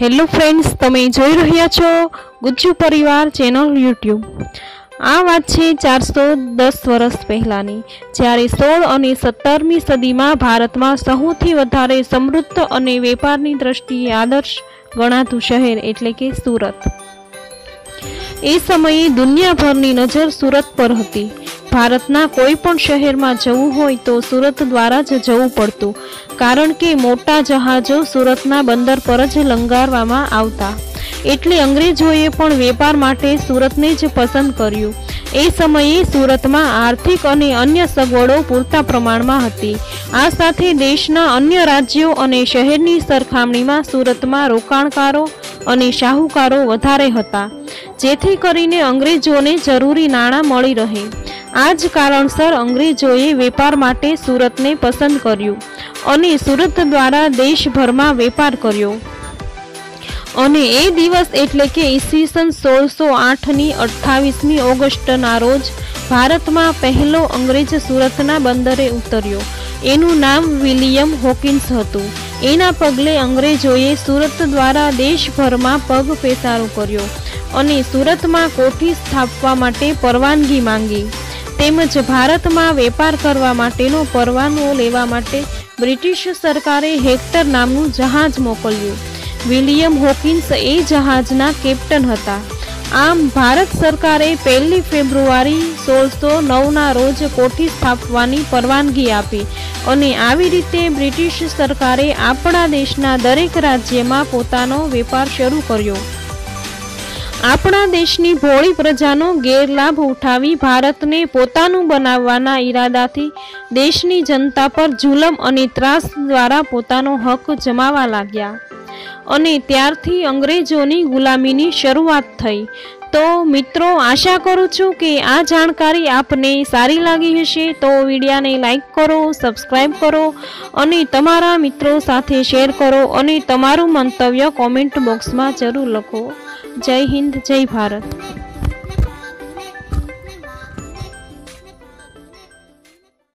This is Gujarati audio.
હેલો ફ્રેન્ડ્સ તમે જોઈ રહ્યા છો ગુજ્જુ પરિવાર ચેનલ યુટ્યુબ આ વાત છે ચારસો દસ વર્ષ પહેલાંની, જ્યારે સોળ અને સત્તરમી સદીમાં ભારતમાં સૌથી વધારે સમૃદ્ધ અને વેપારની દ્રષ્ટિએ આદર્શ ગણાતું શહેર એટલે કે સુરત. એ સમયે દુનિયાભરની નજર સુરત પર હતી. ભારતના કોઈ પણ શહેરમાં જવું હોય તો સુરત દ્વારા જ જવું પડતું, કારણ કે મોટા જહાજો સુરતના બંદર પર જ લંગારવામાં આવતા. એટલે અંગ્રેજોએ પણ વેપાર માટે સુરતને જ પસંદ કર્યું. એ સમયે સુરતમાં આર્થિક અને અન્ય સગવડો પૂરતા પ્રમાણમાં હતી. આ સાથે દેશના અન્ય રાજ્યો અને શહેરની સરખામણીમાં સુરતમાં રોકાણકારો અને શાહુકારો વધારે હતા. જેથી કરીને અંગ્રેજોને જરૂરી નાણાં મળી રહે. આ જ કારણસર અંગ્રેજોએ વેપાર માટે સુરતને પસંદ કર્યું અને સુરત દ્વારા દેશભરમાં વેપાર કર્યો. અને એ દિવસ એટલે કે ઈસવીસન સોળસો આઠની અઠ્ઠાવીસમી ઓગસ્ટના રોજ ભારતમાં પહેલો અંગ્રેજ સુરતના બંદરે ઉતર્યો. એનું નામ વિલિયમ હોકિન્સ હતું. એના પગલે અંગ્રેજોએ સુરત દ્વારા દેશભરમાં પગ પેસારો કર્યો. અને સુરતમાં કોઠી સ્થાપવા માટે પરવાનગી માંગી. તેમજ ભારતમાં વેપાર કરવા માટેનો પરવાનો લેવા માટે બ્રિટિશ સરકારે હેક્ટર નામનું જહાજ મોકલ્યું. વિલિયમ હોકિન્સ એ જહાજના કેપ્ટન હતા. આમ, ભારત સરકારે પહેલી ફેબ્રુઆરી સોળસો નવના રોજ કોઠી સ્થાપવાની પરવાનગી આપી અને આવી રીતે બ્રિટિશ સરકારે આપણા દેશના દરેક રાજ્યમાં પોતાનો વેપાર શરૂ કર્યો. આપણા દેશની ભોળી પ્રજાનો ગેરલાભ ઉઠાવી ભારતને પોતાનું બનાવવાના ઈરાદાથી દેશની જનતા પર જુલમ અને ત્રાસ દ્વારા પોતાનો હક જમાવા લાગ્યા. અને ત્યારથી અંગ્રેજોની ગુલામીની શરૂઆત થઈ. તો મિત્રો, આશા કરું છું કે આ જાણકારી આપને સારી લાગી હશે. તો વિડીયાને લાઈક કરો સબસ્ક્રાઈબ કરો અને તમારા મિત્રો સાથે શેર કરો અને તમારું મંતવ્ય કોમેન્ટ બોક્સમાં જરૂર લખો. જય હિન્દ, જય ભારત.